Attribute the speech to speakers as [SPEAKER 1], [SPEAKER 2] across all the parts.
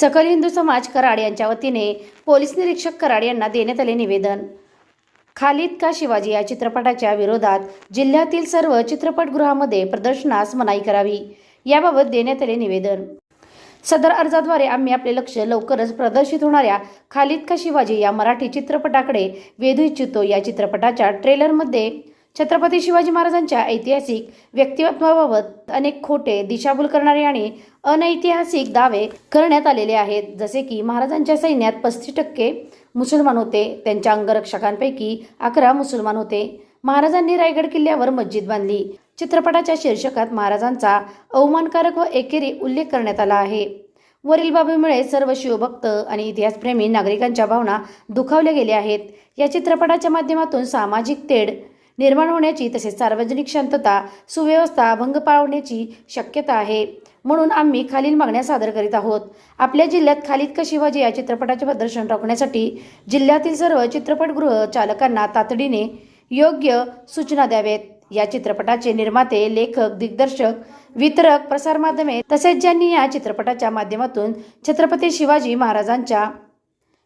[SPEAKER 1] सकल हिंदू समाज कराड यांच्या वतीने पोलीस निरीक्षक कराड यांना देण्यात आले निवेदन. खालिद का शिवाजी या चित्रपटाच्या विरोधात जिल्ह्यातील सर्व चित्रपटगृहामध्ये प्रदर्शनास मनाई करावी याबाबत देण्यात आले निवेदन. सदर अर्जाद्वारे आम्ही आपले लक्ष लवकरच प्रदर्शित होणाऱ्या खालिद का शिवाजी या मराठी चित्रपटाकडे वेधू इच्छितो या चित्रपटाच्या ट्रेलरमध्ये छत्रपती शिवाजी महाराजांच्या ऐतिहासिक व्यक्तिमत्वाबाबत अनेक खोटे दिशाभूल करणारे आणि अनैतिहासिक दावे करण्यात आलेले आहेत. जसे की महाराजांच्या सैन्यात पस्तीस टक्के मुसलमान होते त्यांच्या अंगरक्षकांपैकी अकरा मुसलमान होते. महाराजांनी रायगड किल्ल्यावर मस्जिद बांधली. चित्रपटाच्या शीर्षकात महाराजांचा अवमानकारक व एकेरी उल्लेख करण्यात आला आहे. वरील बाबीमुळे सर्व शिवभक्त आणि इतिहासप्रेमी नागरिकांच्या भावना दुखावल्या गेल्या आहेत. या चित्रपटाच्या माध्यमातून सामाजिक तेढ निर्माण होण्याची तसेच सार्वजनिक शांतता सुव्यवस्था भंग पाळवण्याची शक्यता आहे. म्हणून आम्ही खालील मागण्या सादर करीत आहोत. आपल्या जिल्ह्यात खालीद का शिवाजी या चित्रपटाचे प्रदर्शन रोखण्यासाठी जिल्ह्यातील सर्व चित्रपटगृह चालकांना तातडीने योग्य सूचना द्यावेत या चित्रपटाचे निर्माते लेखक दिग्दर्शक वितरक प्रसारमाध्यमे तसेच ज्यांनी या चित्रपटाच्या माध्यमातून छत्रपती शिवाजी महाराजांच्या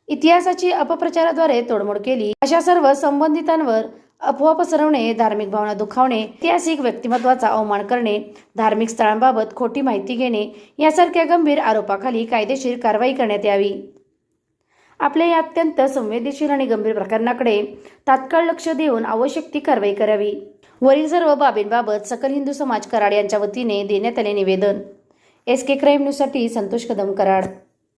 [SPEAKER 1] इतिहासाची अपप्रचाराद्वारे तोडमोड केली अशा सर्व संबंधितांवर अफवा पसरवणे धार्मिक भावना दुखावणे ऐतिहासिक व्यक्तिमत्वाचा अवमान करणे धार्मिक स्थळांबाबत खोटी माहिती घेणे यासारख्या गंभीर आरोपाखाली कायदेशीर कारवाई करण्यात यावी. आपल्या या अत्यंत संवेदनशील आणि गंभीर प्रकरणाकडे तात्काळ लक्ष देऊन आवश्यक ती कारवाई करावी. वरील सर्व बाबींबाबत सकल हिंदू समाज कराड यांच्या वतीने देण्यात आले निवेदन. एस के क्राईम न्यूजसाठी संतोष कदम कराड